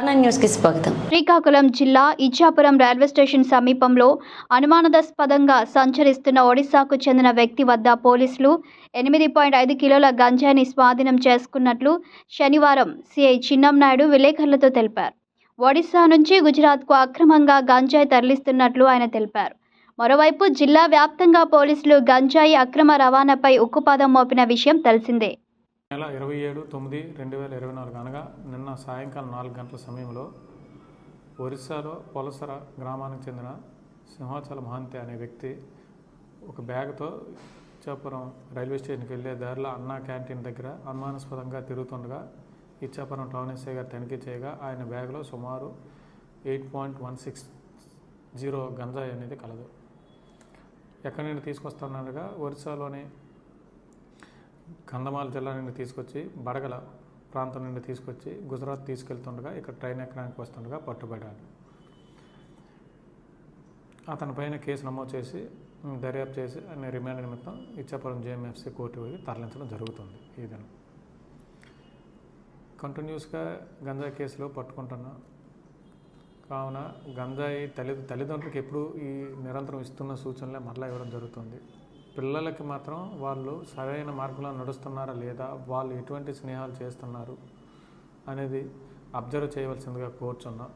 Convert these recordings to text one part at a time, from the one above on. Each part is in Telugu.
న్యూస్కి స్వాగతం. శ్రీకాకుళం జిల్లా ఇచ్చాపురం రైల్వే స్టేషన్ సమీపంలో అనుమానాస్పదంగా సంచరిస్తున్న ఒడిశాకు చెందిన వ్యక్తి వద్ద పోలీసులు ఎనిమిది పాయింట్ ఐదు కిలోల గంజాయిని స్వాధీనం చేసుకున్నట్లు శనివారం సిఐ చిన్నంనాయుడు విలేకరులతో తెలిపారు. ఒడిశా నుంచి గుజరాత్కు అక్రమంగా గంజాయి తరలిస్తున్నట్లు ఆయన తెలిపారు. మరోవైపు జిల్లా వ్యాప్తంగా పోలీసులు గంజాయి అక్రమ రవాణాపై ఉక్కుపాదం మోపిన విషయం తెలిసిందే. నెల ఇరవై ఏడు తొమ్మిది రెండు వేల ఇరవై నాలుగు అనగా నిన్న సాయంకాలం నాలుగు గంటల సమయంలో ఒరిస్సాలో పొలసర గ్రామానికి చెందిన సింహాచల మహాంతి అనే వ్యక్తి ఒక బ్యాగ్తో ఇచ్చాపురం రైల్వే స్టేషన్కి వెళ్ళే దారిలో అన్నా క్యాంటీన్ దగ్గర అనుమానాస్పదంగా తిరుగుతుండగా ఇచ్చాపురం టౌన్ ఎస్ఐ గారు తనిఖీ చేయగా ఆయన బ్యాగ్లో సుమారు eight point one six zero గంజాయి అనేది కలదు. ఎక్కడి నుండి తీసుకొస్తానగా ఒరిస్సాలోని కంధమాల జిల్లా నుండి తీసుకొచ్చి బడగల ప్రాంతం నుండి తీసుకొచ్చి గుజరాత్ తీసుకెళ్తుండగా ఇక్కడ ట్రైన్ ఎక్కడానికి వస్తుండగా పట్టుబడ్డాడు. అతని పైన కేసు నమోదు చేసి దర్యాప్తు చేసి అనే రిమాండ్ నిమిత్తం ఇచ్చాపురం జేఎంఎఫ్సి కోర్టు తరలించడం జరుగుతుంది ఈ దినం. కంటిన్యూస్గా గంజాయి కేసులో పట్టుకుంటున్నాం కావున గంజాయి తల్లి తల్లిదండ్రులకు ఎప్పుడు ఈ నిరంతరం ఇస్తున్న సూచనలే మరలా ఇవ్వడం జరుగుతుంది. పిల్లలకి మాత్రం వాళ్ళు సరైన మార్గంలో నడుస్తున్నారా లేదా వాళ్ళు ఎటువంటి స్నేహాలు చేస్తున్నారు అనేది అబ్జర్వ్ చేయవలసిందిగా కోరుచున్నాం.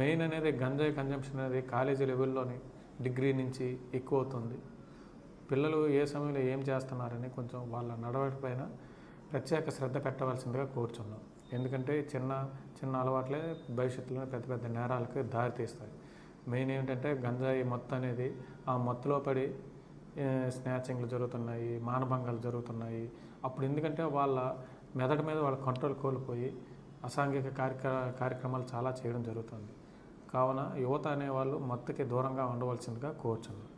మెయిన్ అనేది గంజాయి కన్జంప్షన్ అనేది కాలేజీ లెవెల్లోని డిగ్రీ నుంచి ఎక్కువ అవుతుంది. పిల్లలు ఏ సమయంలో ఏం చేస్తున్నారని కొంచెం వాళ్ళ నడవడిపైన ప్రత్యేక శ్రద్ధ పెట్టవలసిందిగా కోరుచున్నాం. ఎందుకంటే చిన్న చిన్న అలవాట్లే భవిష్యత్తులో పెద్ద పెద్ద నేరాలకు దారితీస్తాయి. మెయిన్ ఏంటంటే గంజాయి మొత్తం అనేది ఆ మత్తులో పడి స్నాచింగ్లు జరుగుతున్నాయి మానభంగాలు జరుగుతున్నాయి. అప్పుడు ఎందుకంటే వాళ్ళ మెదడు మీద వాళ్ళ కంట్రోల్ కోల్పోయి అసాంఘిక కార్యక్ర కార్యక్రమాలు చాలా చేయడం జరుగుతుంది. కావున యువత అనేవాళ్ళు మత్తుకి దూరంగా ఉండవలసిందిగా కోరుచున్నాం